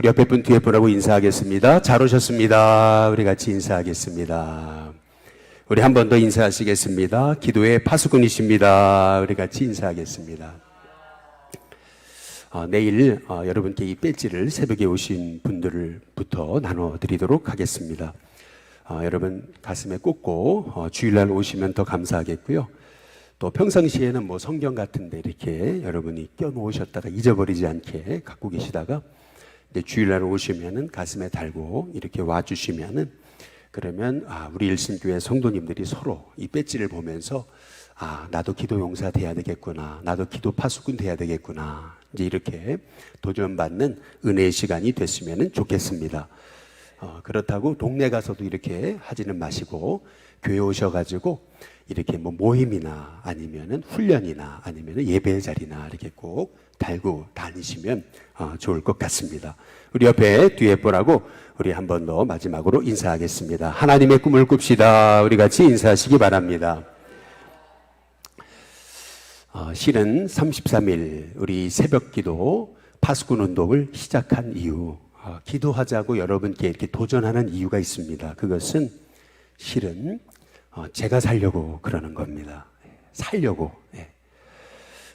우리 옆에 분 뒤에 분하고 인사하겠습니다. 잘 오셨습니다. 우리 같이 인사하겠습니다. 우리 한 번 더 인사하시겠습니다. 기도의 파수꾼이십니다. 우리 같이 인사하겠습니다. 어, 내일 어, 여러분께 이 배지를 새벽에 오신 분들부터 나눠드리도록 하겠습니다. 어, 여러분 가슴에 꽂고 어, 주일날 오시면 더 감사하겠고요. 또 평상시에는 뭐 성경 같은데 이렇게 여러분이 껴놓으셨다가 잊어버리지 않게 갖고 계시다가 주일날 오시면은 가슴에 달고 이렇게 와주시면은 그러면 아 우리 일신교회 성도님들이 서로 이 배지를 보면서 아 나도 기도 용사 돼야 되겠구나 나도 기도 파수꾼 돼야 되겠구나 이제 이렇게 도전받는 은혜의 시간이 됐으면 좋겠습니다. 어, 그렇다고 동네 가서도 이렇게 하지는 마시고 교회 오셔가지고 이렇게 뭐 모임이나 아니면은 훈련이나 아니면은 예배 자리나 이렇게 꼭 달고 다니시면 어, 좋을 것 같습니다. 우리 옆에 뒤에 보라고 우리 한 번 더 마지막으로 인사하겠습니다. 하나님의 꿈을 꿉시다. 우리 같이 인사하시기 바랍니다. 어, 실은 33일 우리 새벽 기도 파수꾼 운동을 시작한 어, 기도하자고 여러분께 이렇게 도전하는 이유가 있습니다. 그것은 실은 어, 제가 살려고 그러는 겁니다. 살려고. 예.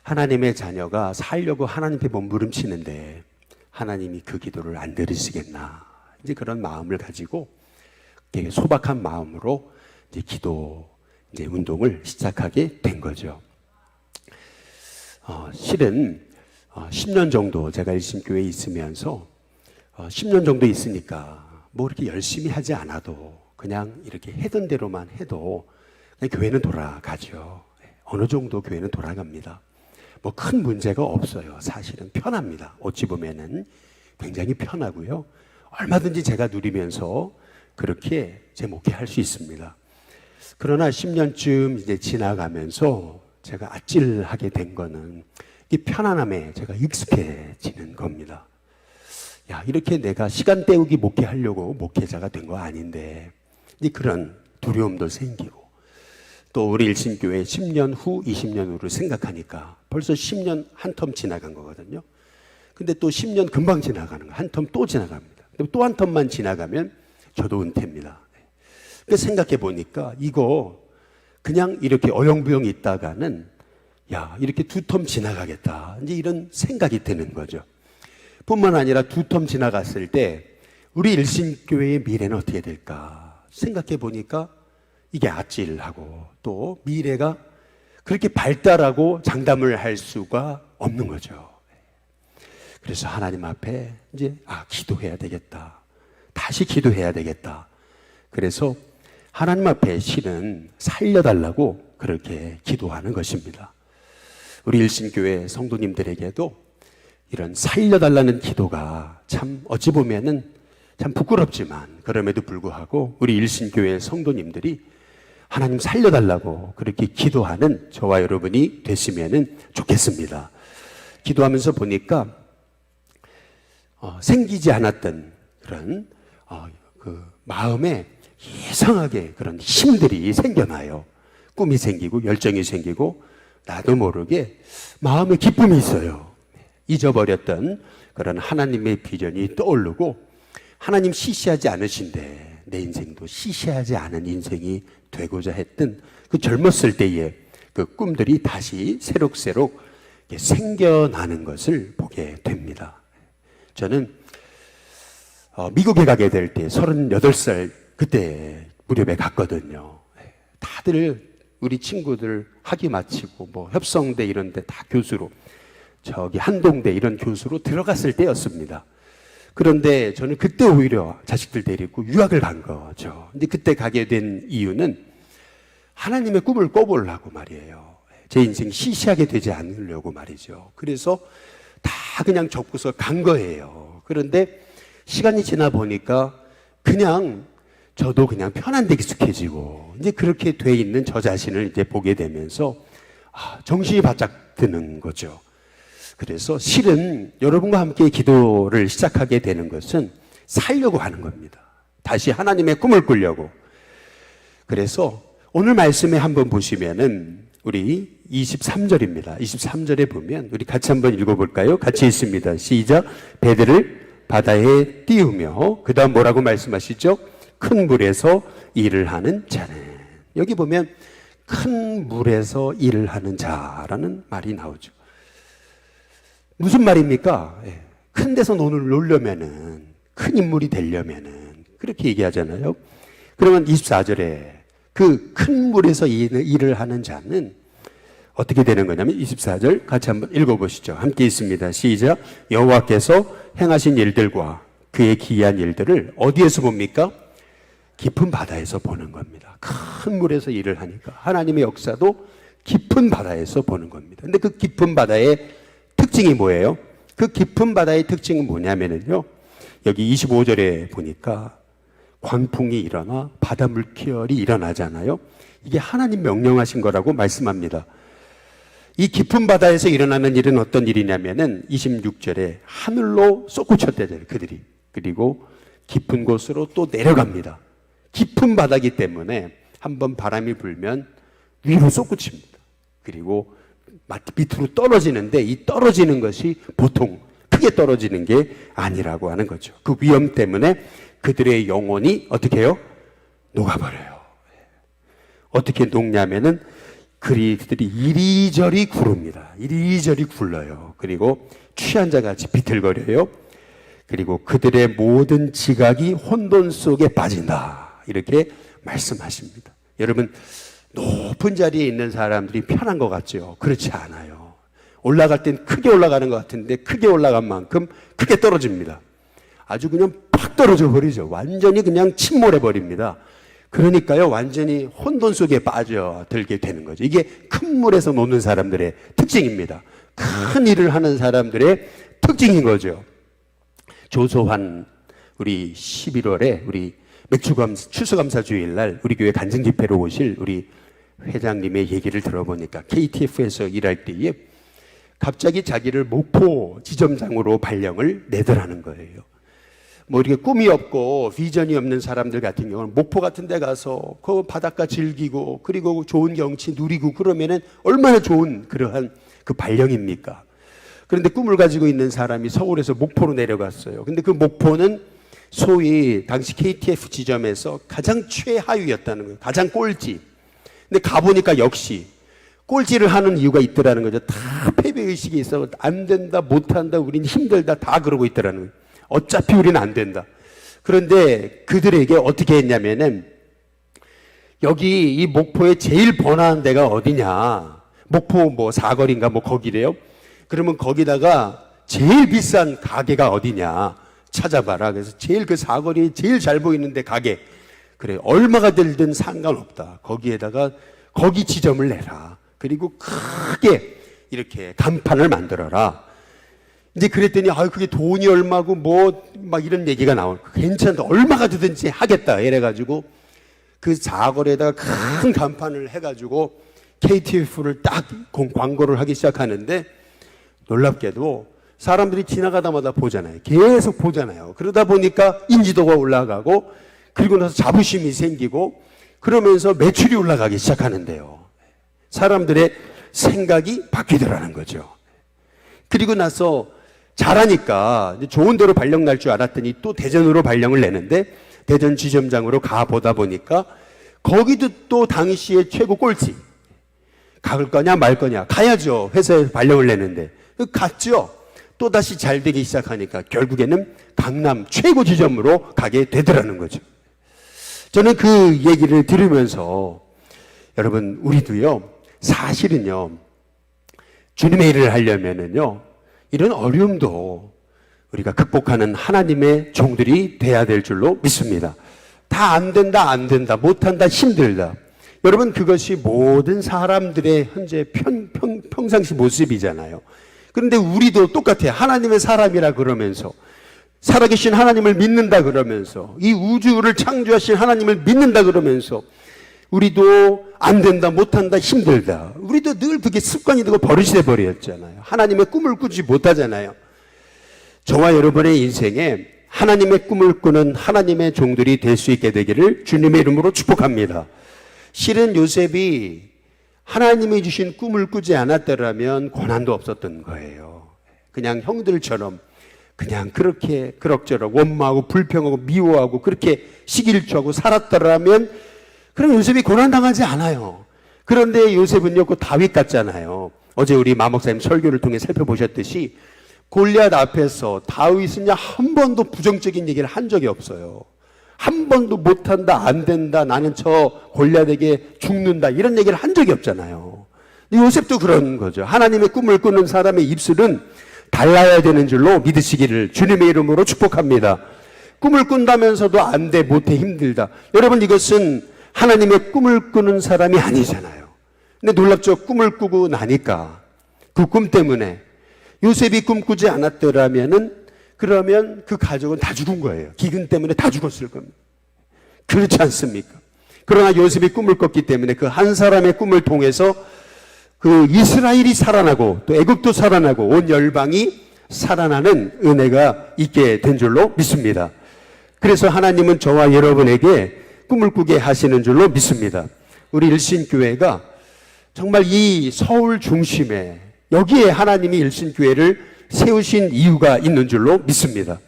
하나님의 자녀가 살려고 하나님께 몸부림치는데 하나님이 그 기도를 안 들으시겠나. 이제 그런 마음을 가지고 소박한 마음으로 이제 기도 이제 운동을 시작하게 된 거죠. 어, 실은 어, 10년 정도 제가 일심교회에 있으면서 어, 10년 정도 있으니까 뭐 이렇게 열심히 하지 않아도 그냥 이렇게 해던 대로만 해도 교회는 돌아가죠. 어느 정도 교회는 돌아갑니다. 뭐 큰 문제가 없어요. 사실은 편합니다. 어찌 보면은 굉장히 편하고요. 얼마든지 제가 누리면서 그렇게 제 목회할 수 있습니다. 그러나 10년쯤 이제 지나가면서 제가 아찔하게 된 거는 이 편안함에 제가 익숙해지는 겁니다. 야, 이렇게 내가 시간 때우기 목회하려고 목회자가 된 거 아닌데, 그런 두려움도 생기고, 또 우리 일신교회 10년 후, 20년 후를 생각하니까 벌써 10년 한 텀 지나간 거거든요. 근데 또 10년 금방 지나가는 거, 한 텀 또 지나갑니다. 또 한 텀만 지나가면 저도 은퇴입니다. 그 생각해 보니까 이거 그냥 이렇게 어영부영 있다가는 야, 이렇게 두 텀 지나가겠다. 이제 이런 생각이 드는 거죠. 뿐만 아니라 두 텀 지나갔을 때 우리 일신교회의 미래는 어떻게 될까 생각해 보니까 이게 아찔하고 또 미래가 그렇게 발달하고 장담을 할 수가 없는 거죠. 그래서 하나님 앞에 이제 아 기도해야 되겠다. 다시 기도해야 되겠다. 그래서 하나님 앞에 실은 살려달라고 그렇게 기도하는 것입니다. 우리 일신교회 성도님들에게도 이런 살려달라는 기도가 참 어찌 보면은 참 부끄럽지만 그럼에도 불구하고 우리 일신교회 성도님들이 하나님 살려달라고 그렇게 기도하는 저와 여러분이 됐으면 좋겠습니다. 기도하면서 보니까 어, 생기지 않았던 그런 어, 그 마음에 이상하게 그런 힘들이 생겨나요. 꿈이 생기고 열정이 생기고 나도 모르게 마음에 기쁨이 있어요. 잊어버렸던 그런 하나님의 비전이 떠오르고 하나님 시시하지 않으신데 내 인생도 시시하지 않은 인생이 되고자 했던 그 젊었을 때의 그 꿈들이 다시 새록새록 생겨나는 것을 보게 됩니다. 저는 어, 미국에 가게 될 때 38살 그때 무렵에 갔거든요. 다들 우리 친구들 학위 마치고 뭐 협성대 이런 데 다 교수로 저기 한동대 이런 교수로 들어갔을 때였습니다. 그런데 저는 그때 오히려 자식들 데리고 유학을 간 거죠. 근데 그때 가게 된 이유는 하나님의 꿈을 꿔보려고 말이에요. 제 인생 시시하게 되지 않으려고 말이죠. 그래서 다 그냥 접고서 간 거예요. 그런데 시간이 지나 보니까 그냥 저도 그냥 편한 데 익숙해지고 이제 그렇게 돼 있는 저 자신을 이제 보게 되면서 아, 정신이 바짝 드는 거죠. 그래서 실은 여러분과 함께 기도를 시작하게 되는 것은 살려고 하는 겁니다. 다시 하나님의 꿈을 꾸려고. 그래서 오늘 말씀에 한번 보시면은 우리 23절입니다. 23절에 보면 우리 같이 한번 읽어볼까요? 같이 있습니다. 시작. 배들을 바다에 띄우며 그 다음 뭐라고 말씀하시죠? 큰 물에서 일을 하는 자는 여기 보면 큰 물에서 일을 하는 자라는 말이 나오죠. 무슨 말입니까? 예. 큰 데서 논을 놀려면은 큰 인물이 되려면은 그렇게 얘기하잖아요. 그러면 24절에 그 큰 물에서 일- 일을 하는 자는 어떻게 되는 거냐면 24절 같이 한번 읽어보시죠. 함께 있습니다. 시작. 여호와께서 행하신 일들과 그의 기이한 일들을 어디에서 봅니까? 깊은 바다에서 보는 겁니다. 큰 물에서 일을 하니까 하나님의 역사도 깊은 바다에서 보는 겁니다. 근데 그 깊은 바다의 특징이 뭐예요? 그 깊은 바다의 특징은 뭐냐면요. 여기 25절에 보니까 광풍이 일어나 바다 물결이 일어나잖아요. 이게 하나님 명령하신 거라고 말씀합니다. 이 깊은 바다에서 일어나는 일은 어떤 일이냐면은 26절에 하늘로 솟구쳤대잖아요. 그들이. 그리고 깊은 곳으로 또 내려갑니다. 깊은 바다기 때문에 한번 바람이 불면 위로 솟구칩니다. 그리고 밑으로 떨어지는데 이 떨어지는 것이 보통 크게 떨어지는 게 아니라고 하는 거죠. 그 위험 때문에 그들의 영혼이 어떻게 해요? 녹아버려요. 어떻게 녹냐면은 그리들이 이리저리 구릅니다. 이리저리 굴러요. 그리고 취한 자 같이 비틀거려요. 그리고 그들의 모든 지각이 혼돈 속에 빠진다. 이렇게 말씀하십니다. 여러분, 높은 자리에 있는 사람들이 편한 것 같죠? 그렇지 않아요. 올라갈 땐 크게 올라가는 것 같은데 크게 올라간 만큼 크게 떨어집니다. 아주 그냥 팍 떨어져 버리죠. 완전히 그냥 침몰해 버립니다. 그러니까요, 완전히 혼돈 속에 빠져들게 되는 거죠. 이게 큰 물에서 노는 사람들의 특징입니다. 큰 일을 하는 사람들의 특징인 거죠. 조소환 우리 11월에 우리 맥주감 추수감사 주일날 우리 교회 간증 집회로 오실 우리 회장님의 얘기를 들어보니까 KTF에서 일할 때에 갑자기 자기를 목포 지점장으로 발령을 내더라는 거예요. 뭐 이렇게 꿈이 없고 비전이 없는 사람들 같은 경우는 목포 같은 데 가서 그 바닷가 즐기고 그리고 좋은 경치 누리고 그러면은 얼마나 좋은 그러한 그 발령입니까? 그런데 꿈을 가지고 있는 사람이 서울에서 목포로 내려갔어요. 근데 그 목포는 소위 당시 KTF 지점에서 가장 최하위였다는 거예요. 가장 꼴찌. 근데 가보니까 역시 꼴찌를 하는 이유가 있더라는 거죠. 다 패배의식이 있어. 안 된다, 못한다, 우린 힘들다, 다 그러고 있더라는 거예요. 어차피 우리는 안 된다. 그런데 그들에게 어떻게 했냐면은 여기 이 목포에 제일 번화한 데가 어디냐. 목포 뭐 사거리인가 뭐 거기래요. 그러면 거기다가 제일 비싼 가게가 어디냐. 찾아봐라. 그래서 제일 그 사거리에 제일 잘 보이는데 가게. 그래. 얼마가 들든 상관없다. 거기에다가 거기 지점을 내라. 그리고 크게 이렇게 간판을 만들어라. 이제 그랬더니 아 그게 돈이 얼마고 뭐 막 이런 얘기가 나올 괜찮다 얼마가 되든지 하겠다 이래가지고 그 사거리에다가 큰 간판을 해가지고 KTF를 딱 공- 광고를 하기 시작하는데 놀랍게도 사람들이 지나가다마다 보잖아요 계속 보잖아요 그러다 보니까 인지도가 올라가고 그리고 나서 자부심이 생기고 그러면서 매출이 올라가기 시작하는데요 사람들의 생각이 바뀌더라는 거죠 그리고 나서 잘하니까 좋은 데로 발령 날 줄 알았더니 또 대전으로 발령을 내는데 대전 지점장으로 가 보다 보니까 거기도 또 당시에 최고 꼴찌. 갈 거냐 말 거냐 가야죠 회사에서 발령을 내는데 갔죠. 또 다시 잘 되기 시작하니까 결국에는 강남 최고 지점으로 가게 되더라는 거죠. 저는 그 얘기를 들으면서 여러분 우리도요 사실은요 주님의 일을 하려면은요, 이런 어려움도 우리가 극복하는 하나님의 종들이 돼야 될 줄로 믿습니다. 다 안 된다, 안 된다, 못한다, 힘들다. 여러분, 그것이 모든 사람들의 현재 평, 평, 평상시 모습이잖아요. 그런데 우리도 똑같아요. 하나님의 사람이라 그러면서, 살아계신 하나님을 믿는다 그러면서, 이 우주를 창조하신 하나님을 믿는다 그러면서, 우리도 안 된다, 못한다, 힘들다. 우리도 늘 그게 습관이 되고 버릇이 돼 버렸잖아요. 하나님의 꿈을 꾸지 못하잖아요. 저와 여러분의 인생에 하나님의 꿈을 꾸는 하나님의 종들이 될 수 있게 되기를 주님의 이름으로 축복합니다. 실은 요셉이 하나님이 주신 꿈을 꾸지 않았더라면 고난도 없었던 거예요. 그냥 형들처럼 그냥 그렇게 그럭저럭 원망하고 불평하고 미워하고 그렇게 시기일초하고 살았더라면 그럼 요셉이 고난당하지 않아요. 그런데 요셉은요, 그 다윗 같잖아요. 어제 우리 마목사님 설교를 통해 살펴보셨듯이 골리앗 앞에서 다윗은요, 한 번도 부정적인 얘기를 한 적이 없어요. 한 번도 못한다, 안 된다, 나는 저 골리앗에게 죽는다, 이런 얘기를 한 적이 없잖아요. 요셉도 그런 거죠. 하나님의 꿈을 꾸는 사람의 입술은 달라야 되는 줄로 믿으시기를 주님의 이름으로 축복합니다. 꿈을 꾼다면서도 안 돼, 못해, 힘들다. 여러분, 이것은 하나님의 꿈을 꾸는 사람이 아니잖아요. 근데 놀랍죠. 꿈을 꾸고 나니까 그 꿈 때문에 요셉이 꿈꾸지 않았더라면은 그러면 그 가족은 다 죽은 거예요. 기근 때문에 다 죽었을 겁니다. 그렇지 않습니까? 그러나 요셉이 꿈을 꿨기 때문에 그 한 사람의 꿈을 통해서 그 이스라엘이 살아나고 또 애국도 살아나고 온 열방이 살아나는 은혜가 있게 된 줄로 믿습니다. 그래서 하나님은 저와 여러분에게 꿈을 꾸게 하시는 줄로 믿습니다. 우리 일신교회가 정말 이 서울 중심에 여기에 하나님이 일신교회를 세우신 이유가 있는 줄로 믿습니다.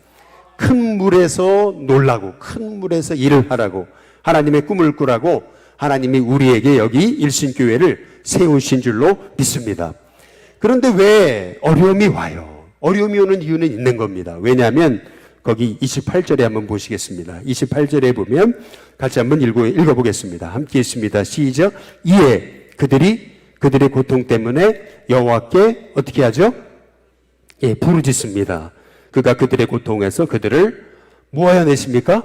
큰 물에서 놀라고 큰 물에서 일을 하라고 하나님의 꿈을 꾸라고 하나님이 우리에게 여기 일신교회를 세우신 줄로 믿습니다. 그런데 왜 어려움이 와요? 어려움이 오는 이유는 있는 겁니다. 왜냐하면 거기 28절에 한번 보시겠습니다. 28절에 보면 같이 한번 읽어, 읽어보겠습니다. 함께 있습니다. 시작. 이에 그들이 그들의 고통 때문에 여호와께 어떻게 하죠? 예, 부르짖습니다. 그가 그들의 고통에서 그들을 모아야 내십니까?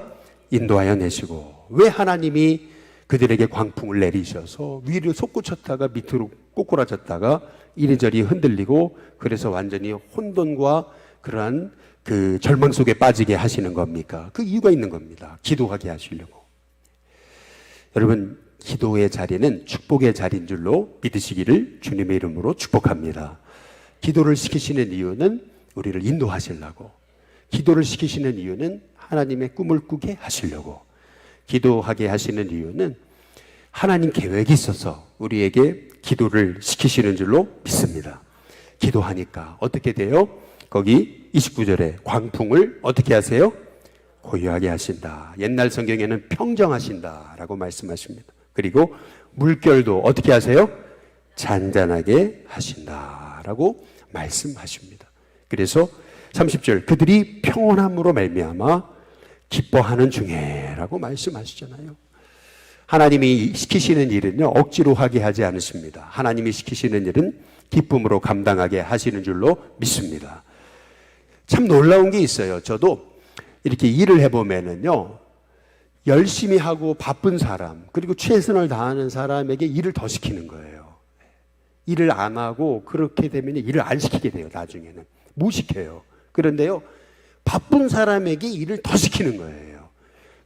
인도하여 내시고 왜 하나님이 그들에게 광풍을 내리셔서 위를 솟구쳤다가 밑으로 꼬꾸라졌다가 이리저리 흔들리고 그래서 완전히 혼돈과 그러한 그 절망 속에 빠지게 하시는 겁니까? 그 이유가 있는 겁니다. 기도하게 하시려고. 여러분, 기도의 자리는 축복의 자리인 줄로 믿으시기를 주님의 이름으로 축복합니다. 기도를 시키시는 이유는 우리를 인도하시려고. 기도를 시키시는 이유는 하나님의 꿈을 꾸게 하시려고. 기도하게 하시는 이유는 하나님 계획이 있어서 우리에게 기도를 시키시는 줄로 믿습니다. 기도하니까 어떻게 돼요? 거기 29절에 광풍을 어떻게 하세요? 고요하게 하신다. 옛날 성경에는 평정하신다 라고 말씀하십니다. 그리고 물결도 어떻게 하세요? 잔잔하게 하신다 라고 말씀하십니다. 그래서 30절 그들이 평온함으로 말미암아 기뻐하는 중에라고 말씀하시잖아요. 하나님이 시키시는 일은요 억지로 하게 하지 않으십니다. 하나님이 시키시는 일은 기쁨으로 감당하게 하시는 줄로 믿습니다. 참 놀라운 게 있어요. 저도 이렇게 일을 해보면은요 열심히 하고 바쁜 사람 그리고 최선을 다하는 사람에게 일을 더 시키는 거예요. 일을 안 하고 그렇게 되면 일을 안 시키게 돼요. 나중에는 못 시켜요. 그런데요 바쁜 사람에게 일을 더 시키는 거예요.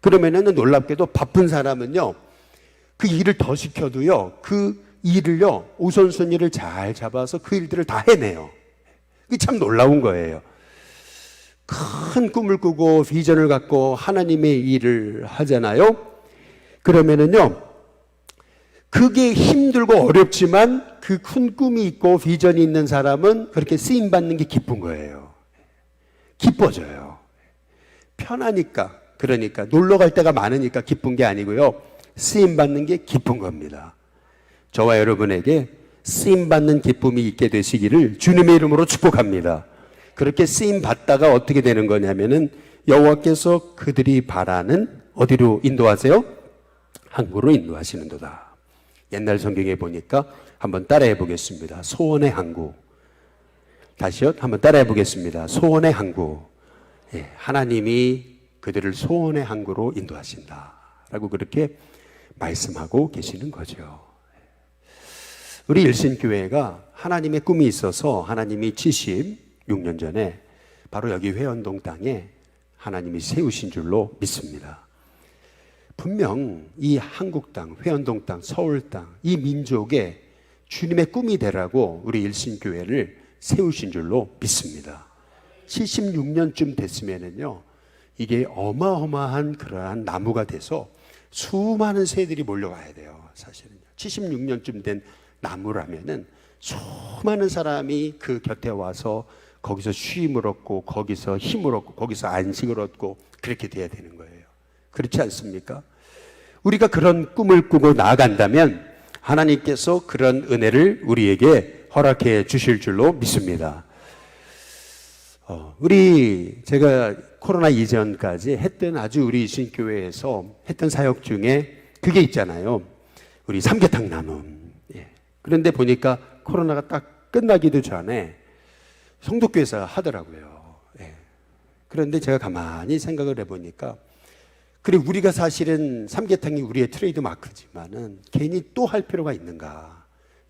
그러면은 놀랍게도 바쁜 사람은요 그 일을 더 시켜도요, 그 일을요, 우선순위를 잘 잡아서 그 일들을 다 해내요. 이게 참 놀라운 거예요. 큰 꿈을 꾸고 비전을 갖고 하나님의 일을 하잖아요. 그러면은요, 그게 힘들고 어렵지만 그 큰 꿈이 있고 비전이 있는 사람은 그렇게 쓰임 받는 게 기쁜 거예요. 기뻐져요. 편하니까, 그러니까 놀러 갈 때가 많으니까 기쁜 게 아니고요. 쓰임 받는 게 기쁜 겁니다. 저와 여러분에게 쓰임 받는 기쁨이 있게 되시기를 주님의 이름으로 축복합니다. 그렇게 쓰임 받다가 어떻게 되는 거냐면은 여호와께서 그들이 바라는 어디로 인도하세요? 항구로 인도하시는도다. 옛날 성경에 보니까 한번 따라해 보겠습니다. 소원의 항구. 다시요. 한번 따라해 보겠습니다. 소원의 항구. 예, 하나님이 그들을 소원의 항구로 인도하신다. 라고 그렇게 말씀하고 계시는 거죠. 우리 일신교회가 하나님의 꿈이 있어서 하나님이 76년 전에 바로 여기 회원동 땅에 하나님이 세우신 줄로 믿습니다. 분명 이 한국 땅, 회원동 땅, 서울 땅, 이 민족의 주님의 꿈이 되라고 우리 일신교회를 세우신 줄로 믿습니다. 76년쯤 됐으면은요, 이게 어마어마한 그러한 나무가 돼서 수많은 새들이 몰려가야 돼요. 사실은 76년쯤 된 나무라면은 수많은 사람이 그 곁에 와서 거기서 쉼을 얻고 거기서 힘을 얻고 거기서 안식을 얻고 그렇게 돼야 되는 거예요. 그렇지 않습니까? 우리가 그런 꿈을 꾸고 나아간다면 하나님께서 그런 은혜를 우리에게 허락해 주실 줄로 믿습니다. 어, 우리 제가 코로나 이전까지 했던 아주 우리 신교회에서 했던 사역 중에 그게 있잖아요. 우리 삼계탕 나눔. 예. 그런데 보니까 코로나가 딱 끝나기도 전에 성도교회에서 하더라고요. 예. 그런데 제가 가만히 생각을 해보니까 그리고 우리가 사실은 삼계탕이 우리의 트레이드 마크지만은 괜히 또 할 필요가 있는가?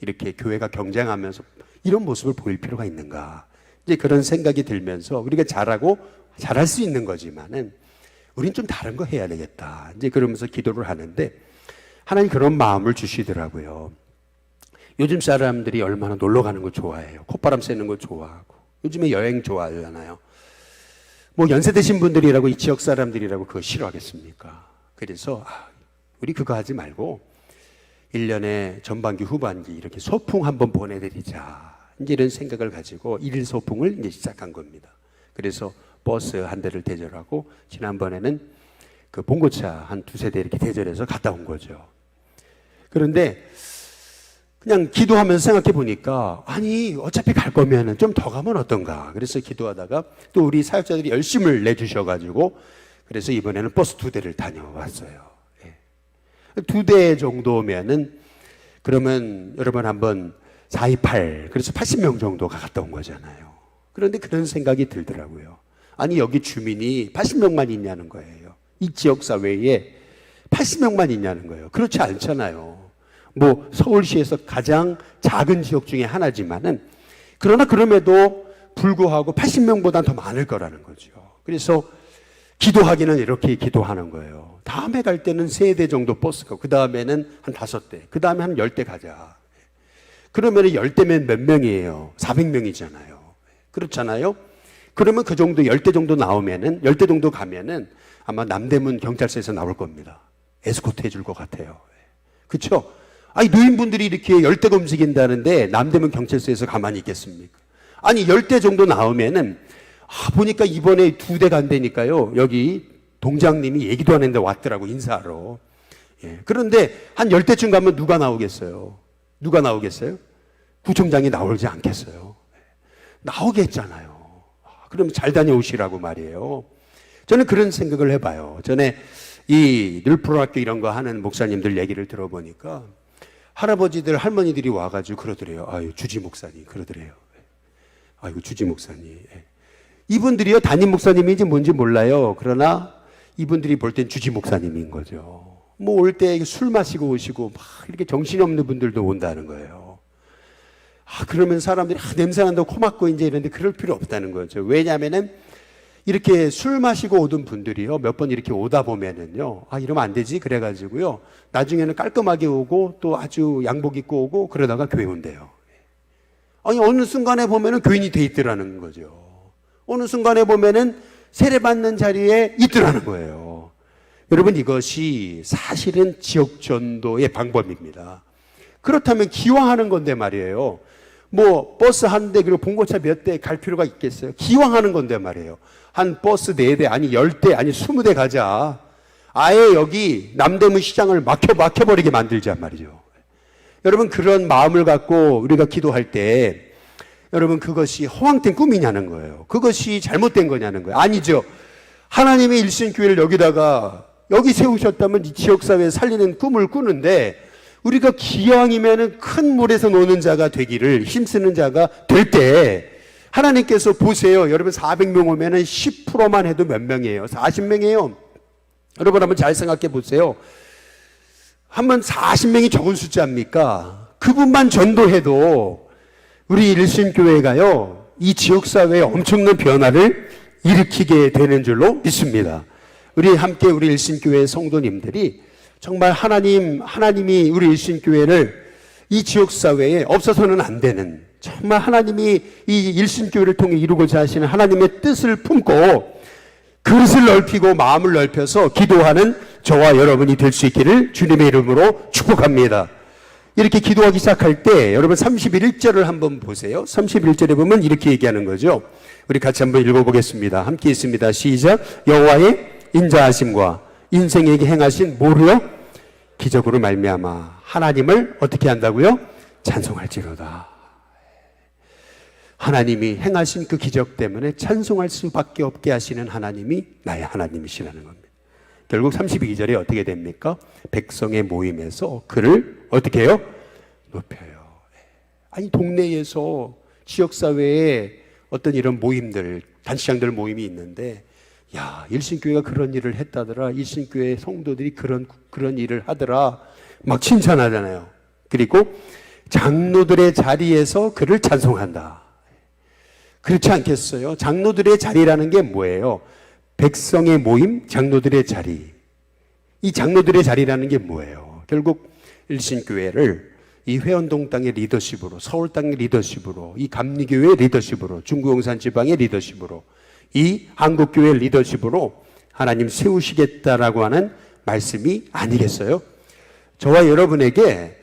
이렇게 교회가 경쟁하면서 이런 모습을 보일 필요가 있는가? 이제 그런 생각이 들면서 우리가 잘하고 잘할 수 있는 거지만은 우린 좀 다른 거 해야 되겠다. 이제 그러면서 기도를 하는데 하나님 그런 마음을 주시더라고요. 요즘 사람들이 얼마나 놀러 가는 거 좋아해요. 콧바람 쐬는 거 좋아하고. 요즘에 여행 좋아하잖아요. 뭐 연세 드신 분들이라고 이 지역 사람들이라고 그거 싫어하겠습니까? 그래서 아, 우리 그거 하지 말고 1년에 전반기 후반기 이렇게 소풍 한번 보내드리자. 이제 이런 생각을 가지고 일일 소풍을 이제 시작한 겁니다. 그래서 버스 한 대를 대절하고 지난번에는 그 봉고차 한 두세 대 이렇게 대절해서 갔다 온 거죠. 그런데 그냥 기도하면서 생각해 보니까 아니 어차피 갈 거면은 좀 더 가면 어떤가 그래서 기도하다가 또 우리 사역자들이 열심을 내주셔 가지고 그래서 이번에는 버스 두 대를 다녀왔어요 예. 두 대 정도면은 그러면 여러분 한번 428 그래서 80명 정도가 갔다 온 거잖아요. 그런데 그런 생각이 들더라고요. 아니 여기 주민이 80명만 있냐는 거예요. 이 지역 사회에 80명만 있냐는 거예요. 그렇지 않잖아요. 뭐 서울시에서 가장 작은 지역 중에 하나지만은 그러나 그럼에도 불구하고 80명보다 더 많을 거라는 거죠. 그래서 기도하기는 이렇게 기도하는 거예요. 다음에 갈 때는 세 대 정도 버스가, 그 다음에는 한 다섯 대, 그 다음에 한 열 대 가자. 그러면 열 대면 몇 명이에요? 400명이잖아요. 그렇잖아요? 그러면 그 정도 열 대 정도 나오면은, 열 대 정도 가면은 아마 남대문 경찰서에서 나올 겁니다. 에스코트 해줄 것 같아요. 그쵸? 아니 노인분들이 이렇게 열대가 움직인다는데 남대문 경찰서에서 가만히 있겠습니까? 아니 열 대 정도 나오면은 아 보니까 이번에 두 대 간다니까요. 여기 동장님이 얘기도 안 했는데 왔더라고 인사하러. 예. 그런데 한 열 대쯤 가면 누가 나오겠어요? 누가 나오겠어요? 구청장이 나오지 않겠어요? 나오겠잖아요. 아, 그럼 잘 다녀오시라고 말이에요. 저는 그런 생각을 해봐요. 전에 이 늘프로학교 이런 거 하는 목사님들 얘기를 들어보니까 할아버지들 할머니들이 와가지고 그러더래요. 아유 주지 목사님 그러더래요. 아이고 주지 목사님. 예. 이분들이요 담임 목사님인지 뭔지 몰라요. 그러나 이분들이 볼 땐 주지 목사님인 거죠. 뭐 올 때 술 마시고 오시고 막 이렇게 정신이 없는 분들도 온다는 거예요. 아 그러면 사람들이 아, 냄새 난다고 코 막고 이제 이런데 그럴 필요 없다는 거죠. 왜냐하면은 이렇게 술 마시고 오던 분들이요. 몇 번 이렇게 오다 보면은요. 아, 이러면 안 되지. 그래가지고요. 나중에는 깔끔하게 오고 또 아주 양복 입고 오고 그러다가 교회 온대요. 아니, 어느 순간에 보면은 교인이 돼 있더라는 거죠. 어느 순간에 보면은 세례받는 자리에 있더라는 거예요. 여러분, 이것이 사실은 지역 전도의 방법입니다. 그렇다면 기왕하는 건데 말이에요. 뭐 버스 한 대 그리고 봉고차 몇 대 갈 필요가 있겠어요? 기왕하는 건데 말이에요. 한 버스 네 대 아니 열 대 아니 스무 대 가자. 아예 여기 남대문 시장을 막혀 막혀버리게 만들자 말이죠. 여러분 그런 마음을 갖고 우리가 기도할 때 여러분 그것이 허황된 꿈이냐는 거예요. 그것이 잘못된 거냐는 거예요. 아니죠. 하나님의 일신교회를 여기다가 여기 세우셨다면 이 지역사회 살리는 꿈을 꾸는데 우리가 기왕이면은 큰 물에서 노는 자가 되기를 힘쓰는 자가 될 때 하나님께서 보세요. 여러분 400명 오면은 10%만 해도 몇 명이에요? 40명이에요. 여러분 한번 잘 생각해 보세요. 한번 40명이 적은 숫자입니까? 그분만 전도해도 우리 일신교회가요, 이 지역사회에 엄청난 변화를 일으키게 되는 줄로 믿습니다. 우리 함께 우리 일신교회 성도님들이 정말 하나님, 하나님이 우리 일신교회를 이 지역사회에 없어서는 안 되는 정말 하나님이 이 일신교회를 통해 이루고자 하시는 하나님의 뜻을 품고 그릇을 넓히고 마음을 넓혀서 기도하는 저와 여러분이 될 수 있기를 주님의 이름으로 축복합니다. 이렇게 기도하기 시작할 때 여러분 31절을 한번 보세요. 31절에 보면 이렇게 얘기하는 거죠. 우리 같이 한번 읽어보겠습니다. 함께 있습니다. 시작. 여호와의 인자하심과 인생에게 행하신 뭐로요? 기적으로 말미암아 하나님을 어떻게 한다고요? 찬송할지로다. 하나님이 행하신 그 기적 때문에 찬송할 수밖에 없게 하시는 하나님이 나의 하나님이시라는 겁니다. 결국 32절에 어떻게 됩니까? 백성의 모임에서 그를 어떻게 해요? 높여요. 아니 동네에서 지역 사회에 어떤 이런 모임들, 단식장들 모임이 있는데 야 일신교회가 그런 일을 했다더라. 일신교회 성도들이 그런 그런 일을 하더라. 막 칭찬하잖아요. 그리고 장로들의 자리에서 그를 찬송한다. 그렇지 않겠어요? 장로들의 자리라는 게 뭐예요? 백성의 모임, 장로들의 자리. 이 장로들의 자리라는 게 뭐예요? 결국 일신교회를 이 회원동 땅의 리더십으로, 서울 땅의 리더십으로, 이 감리교회의 리더십으로, 중구용산 지방의 리더십으로, 이 한국교회 리더십으로 하나님 세우시겠다라고 하는 말씀이 아니겠어요? 저와 여러분에게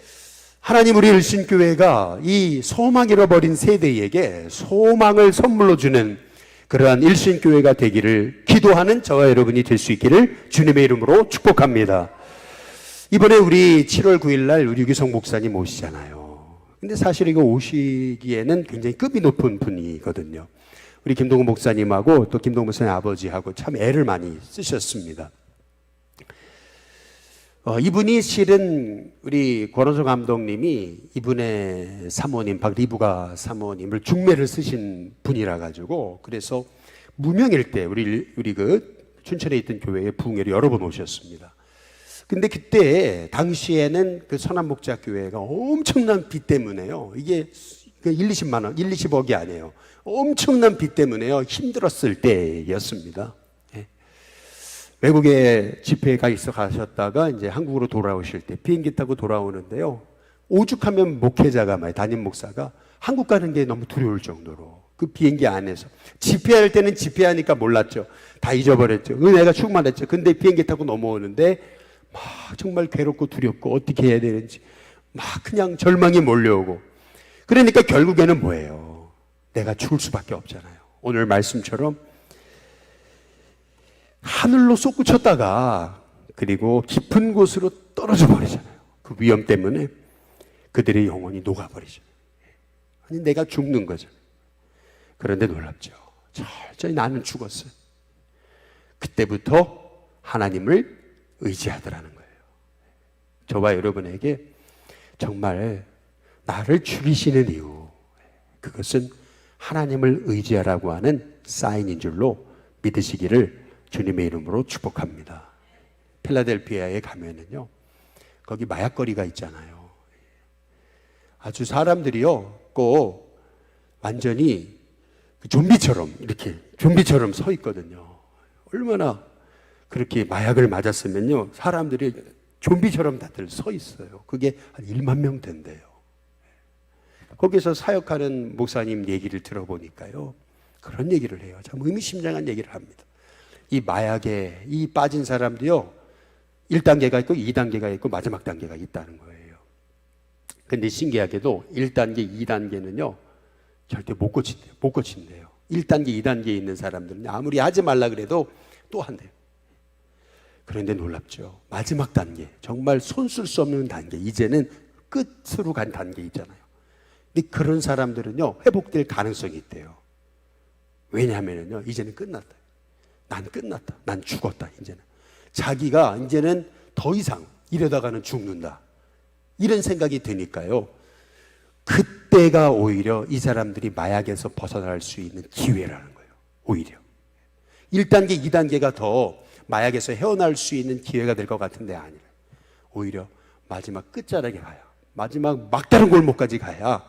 하나님 우리 일신교회가 이 소망 잃어버린 세대에게 소망을 선물로 주는 그러한 일신교회가 되기를 기도하는 저와 여러분이 될 수 있기를 주님의 이름으로 축복합니다. 이번에 우리 7월 9일 날 우리 유기성 목사님 오시잖아요. 근데 사실 이거 오시기에는 굉장히 급이 높은 분이거든요. 우리 김동훈 목사님하고 또 김동훈 목사님 아버지하고 참 애를 많이 쓰셨습니다. 어, 이분이 실은 우리 권원석 감독님이 이분의 사모님 박리부가 사모님을 중매를 쓰신 분이라 가지고 그래서 무명일 때 우리 우리 그 춘천에 있던 교회에 부흥회를 여러 번 오셨습니다. 근데 그때 당시에는 그 선한 목자 교회가 엄청난 빚 때문에요. 이게 그 1, 20만 원, 1, 20억이 아니에요. 엄청난 빚 때문에요. 힘들었을 때였습니다. 예. 외국에 집회가 있어 가셨다가 이제 한국으로 돌아오실 때 비행기 타고 돌아오는데요. 오죽하면 목회자가 말 담임 목사가 한국 가는 게 너무 두려울 정도로 그 비행기 안에서 집회할 때는 집회하니까 몰랐죠. 다 잊어버렸죠. 은혜가 충만했죠. 근데 비행기 타고 넘어오는데 막 정말 괴롭고 두렵고 어떻게 해야 되는지 막 그냥 절망이 몰려오고 그러니까 결국에는 뭐예요? 내가 죽을 수밖에 없잖아요. 오늘 말씀처럼 하늘로 솟구쳤다가 그리고 깊은 곳으로 떨어져 버리잖아요. 그 위험 때문에 그들의 영혼이 녹아버리죠. 아니 내가 죽는 거죠. 그런데 놀랍죠. 철저히 나는 죽었어요. 그때부터 하나님을 의지하더라는 거예요. 저와 여러분에게 정말 나를 죽이시는 이유, 그것은 하나님을 의지하라고 하는 사인인 줄로 믿으시기를 주님의 이름으로 축복합니다. 필라델피아에 가면은요, 거기 마약거리가 있잖아요. 아주 사람들이요, 꼭 완전히 그 좀비처럼 이렇게 좀비처럼 서 있거든요. 얼마나 그렇게 마약을 맞았으면요, 사람들이 좀비처럼 다들 서 있어요. 그게 한 1만 명 된대요. 거기서 사역하는 목사님 얘기를 들어보니까요, 그런 얘기를 해요. 참 의미심장한 얘기를 합니다. 이 마약에 이 빠진 사람도요, 1단계가 있고 2단계가 있고 마지막 단계가 있다는 거예요. 근데 신기하게도 1단계, 2단계는요, 절대 못 고친대요. 못 고친대요. 1단계, 2단계에 있는 사람들은 아무리 하지 말라 그래도 또 한대요. 그런데 놀랍죠. 마지막 단계, 정말 손 쓸 수 없는 단계, 이제는 끝으로 간 단계 있잖아요. 근데 그런 사람들은요, 회복될 가능성이 있대요. 왜냐하면요, 이제는 끝났다. 난 끝났다. 난 죽었다, 이제는. 자기가 이제는 더 이상 이러다가는 죽는다. 이런 생각이 드니까요. 그 때가 오히려 이 사람들이 마약에서 벗어날 수 있는 기회라는 거예요. 오히려. 1단계, 2단계가 더 마약에서 헤어날 수 있는 기회가 될 것 같은데 아니라 오히려 마지막 끝자락에 가야 마지막 막다른 골목까지 가야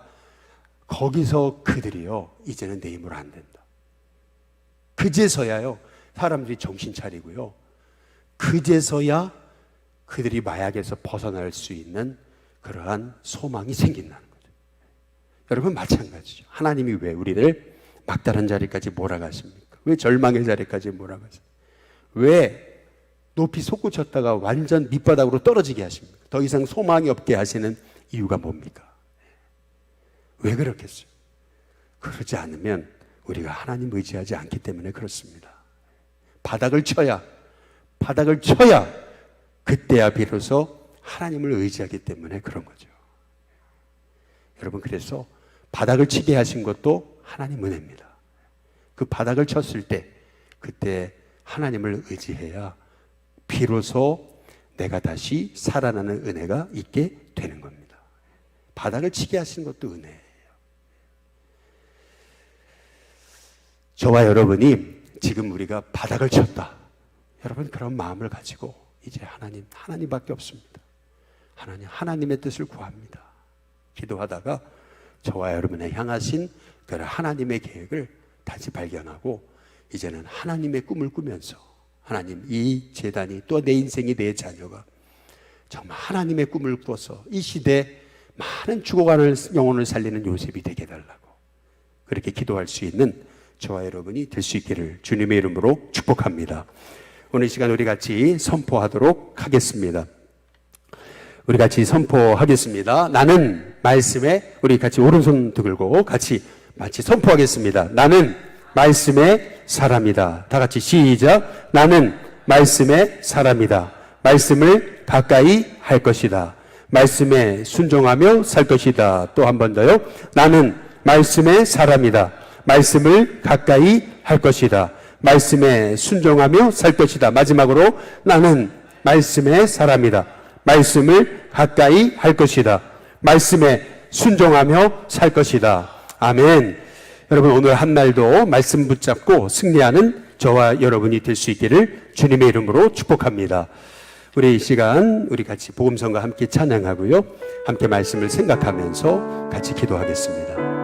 거기서 그들이요 이제는 내 힘으로 안 된다. 그제서야요 사람들이 정신 차리고요 그제서야 그들이 마약에서 벗어날 수 있는 그러한 소망이 생긴다는. 여러분 마찬가지죠. 하나님이 왜 우리를 막다른 자리까지 몰아가십니까? 왜 절망의 자리까지 몰아가십니까? 왜 높이 솟구쳤다가 완전 밑바닥으로 떨어지게 하십니까? 더 이상 소망이 없게 하시는 이유가 뭡니까? 왜 그렇겠어요? 그러지 않으면 우리가 하나님 의지하지 않기 때문에 그렇습니다. 바닥을 쳐야, 바닥을 쳐야 그때야 비로소 하나님을 의지하기 때문에 그런 거죠. 여러분, 그래서 바닥을 치게 하신 것도 하나님 은혜입니다. 그 바닥을 쳤을 때, 그때 하나님을 의지해야 비로소 내가 다시 살아나는 은혜가 있게 되는 겁니다. 바닥을 치게 하신 것도 은혜예요. 저와 여러분이 지금 우리가 바닥을 쳤다. 여러분 그런 마음을 가지고 이제 하나님, 하나님밖에 없습니다. 하나님, 하나님의 뜻을 구합니다. 기도하다가 저와 여러분의 향하신 그 하나님의 계획을 다시 발견하고 이제는 하나님의 꿈을 꾸면서 하나님 이 재단이 또 내 인생이 내 자녀가 정말 하나님의 꿈을 꾸어서 이 시대 많은 죽어가는 영혼을 살리는 요셉이 되게 해달라고 그렇게 기도할 수 있는 저와 여러분이 될 수 있기를 주님의 이름으로 축복합니다. 오늘 이 시간 우리 같이 선포하도록 하겠습니다. 우리 같이 선포하겠습니다. 나는 말씀에 우리 같이 오른손 들고 같이 같이 선포하겠습니다. 나는 말씀의 사람이다. 다 같이 시작. 나는 말씀의 사람이다. 말씀을 가까이 할 것이다. 말씀에 순종하며 살 것이다. 또 한 번 더요. 나는 말씀의 사람이다. 말씀을 가까이 할 것이다. 말씀에 순종하며 살 것이다. 마지막으로 나는 말씀의 사람이다. 말씀을 가까이 할 것이다. 말씀에 순종하며 살 것이다. 아멘. 여러분 오늘 한 날도 말씀 붙잡고 승리하는 저와 여러분이 될 수 있기를 주님의 이름으로 축복합니다. 우리 이 시간 우리 같이 복음성과 함께 찬양하고요. 함께 말씀을 생각하면서 같이 기도하겠습니다.